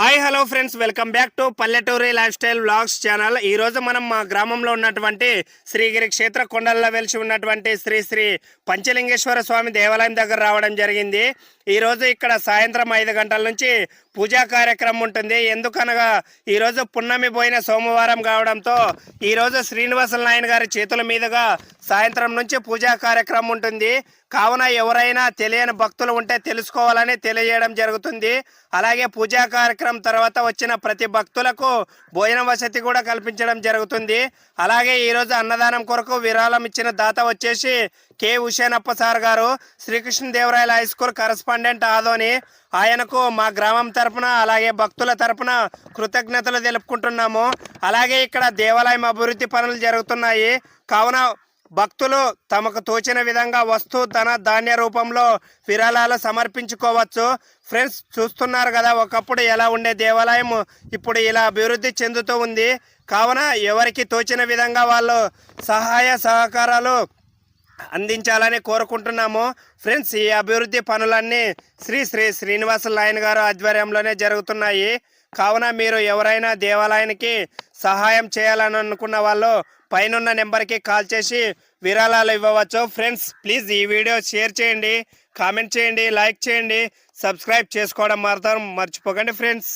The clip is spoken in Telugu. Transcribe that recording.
Hi hello friends. Welcome back to పల్లెటూరి లైఫ్ స్టైల్ బ్లాగ్స్ ఛానల్. ఈ రోజు మనం మా గ్రామంలో ఉన్నటువంటి శ్రీగిరి క్షేత్ర కొండల్లో వెలిసి ఉన్నటువంటి శ్రీ శ్రీ పంచలింగేశ్వర స్వామి దేవాలయం దగ్గర రావడం జరిగింది. ఈరోజు ఇక్కడ సాయంత్రం ఐదు గంటల నుంచి పూజా కార్యక్రమం ఉంటుంది. ఎందుకనగా ఈరోజు పున్నమి పోయిన సోమవారం కావడంతో ఈరోజు శ్రీనివాస నాయన్ గారి చేతుల మీదుగా సాయంత్రం నుంచి పూజా కార్యక్రమం ఉంటుంది. కావున ఎవరైనా తెలియని భక్తులు ఉంటే తెలుసుకోవాలని తెలియజేయడం జరుగుతుంది. అలాగే పూజా కార్యక్రమం తర్వాత వచ్చిన ప్రతి భక్తులకు భోజన వసతి కూడా కల్పించడం జరుగుతుంది. అలాగే ఈరోజు అన్నదానం కొరకు విరాళం ఇచ్చిన దాత వచ్చేసి కె. హుషేనప్ప సార్ గారు శ్రీకృష్ణదేవరాయల హై స్కూల్ కరస్పాండెంట్ ఆదోని. ఆయనకు మా గ్రామం తరపున అలాగే భక్తుల తరపున కృతజ్ఞతలు తెలుపుకుంటున్నాము. అలాగే ఇక్కడ దేవాలయం అభివృద్ధి పనులు జరుగుతున్నాయి. కావున భక్తులు తమకు తోచిన విధంగా వస్తు ధన ధాన్య రూపంలో విరాళాలు సమర్పించుకోవచ్చు. ఫ్రెండ్స్ చూస్తున్నారు కదా ఒకప్పుడు ఎలా ఉండే దేవాలయం ఇప్పుడు ఇలా అభివృద్ధి చెందుతూ ఉంది. కావున ఎవరికి తోచిన విధంగా వాళ్ళు సహాయ సహకారాలు అందించాలని కోరుకుంటున్నాము. ఫ్రెండ్స్ ఈ అభివృద్ధి పనులన్నీ శ్రీ శ్రీ శ్రీనివాస లాయన్ గారు ఆధ్వర్యంలోనే జరుగుతున్నాయి. కావున మీరు ఎవరైనా దేవాలయానికి సహాయం చేయాలని అనుకున్న వాళ్ళు పైనున్న నెంబర్కి కాల్ చేసి విరాళాలు ఇవ్వవచ్చు. ఫ్రెండ్స్ ప్లీజ్ ఈ వీడియో షేర్ చేయండి కామెంట్ చేయండి లైక్ చేయండి సబ్స్క్రైబ్ చేసుకోవడం మాత్రం మర్చిపోకండి ఫ్రెండ్స్.